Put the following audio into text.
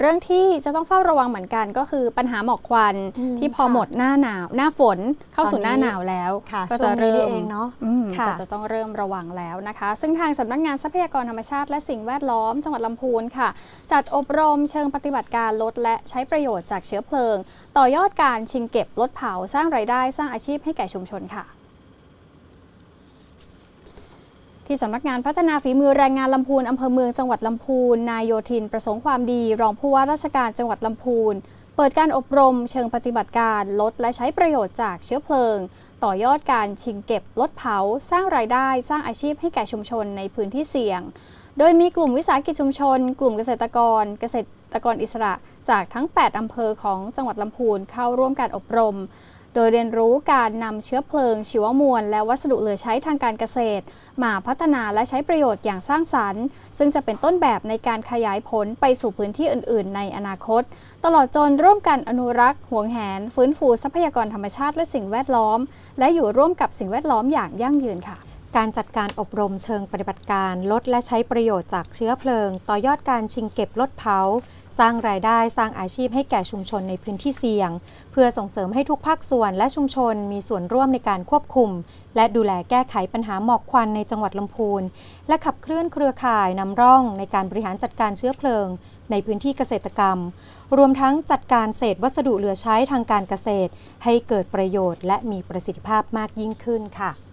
เรื่องที่จะต้องเฝ้าระวังเหมือนกันก็คือปัญหาหมอกควันอืมที่พอค่ะหมดหน้าหนาว หน้าฝนเข้าสู่ตอนหนี้น้าหนาวแล้วค่ะก็ช่วจะงนี้เริ่นี่มเองเนาะอืมค่ะก็จะต้องเริ่มระวังแล้วนะคะ ซึ่งทางสำนักงานทรัพยากรธรรมชาติและสิ่งแวดล้อมจังหวัดลำพูนค่ะ จัดอบรมเชิงปฏิบัติการลดและใช้ประโยชน์จากเชื้อเพลิง ต่อยอดการชิงเก็บลดเผาสร้างรายได้ สร้างอาชีพให้แก่ชุมชนค่ะ ที่สำนักงานพัฒนาฝีมือแรงงานลำพูนอำเภอเมืองจังหวัดลำพูน นายโยธินประสงค์ความดี รองผู้ว่าราชการจังหวัดลำพูน เปิดการอบรมเชิงปฏิบัติการลดและใช้ประโยชน์จากเชื้อเพลิง ต่อยอดการชิงเก็บ ลดเผา สร้างรายได้ สร้างอาชีพให้แก่ชุมชนในพื้นที่เสี่ยง โดยมีกลุ่มวิสาหกิจชุมชน กลุ่มเกษตรกร เกษตรกรอิสระจากทั้ง 8 อำเภอของจังหวัดลำพูนเข้าร่วมการอบรม โดยเรียนรู้การนำเชื้อเพลิง ชีวมวล และวัสดุเหลือใช้ทางการเกษตร มาพัฒนาและใช้ประโยชน์อย่างสร้างสรรค์ ซึ่งจะเป็นต้นแบบในการขยายผลไปสู่พื้นที่อื่น ๆ ในอนาคต ตลอดจนร่วมกันอนุรักษ์ห่วงแหน ฟื้นฟูทรัพยากรธรรมชาติและสิ่งแวดล้อม และอยู่ร่วมกับสิ่งแวดล้อมอย่างยั่งยืนค่ะ การจัดการอบรมเชิงปฏิบัติการลดและใช้ประโยชน์จากเชื้อเพลิง ต่อยอดการชิงเก็บลดเผา สร้างรายได้สร้างอาชีพให้แก่ชุมชนในพื้นที่เสี่ยง เพื่อส่งเสริมให้ทุกภาคส่วนและชุมชนมีส่วนร่วมในการควบคุม และดูแลแก้ไขปัญหาหมอกควันในจังหวัดลำพูน และขับเคลื่อนเครือข่ายนำร่องในการบริหารจัดการเชื้อเพลิง ในพื้นที่เกษตรกรรม รวมทั้งจัดการเศษวัสดุเหลือใช้ทางการเกษตร ให้เกิดประโยชน์ และมีประสิทธิภาพมากยิ่งขึ้นค่ะ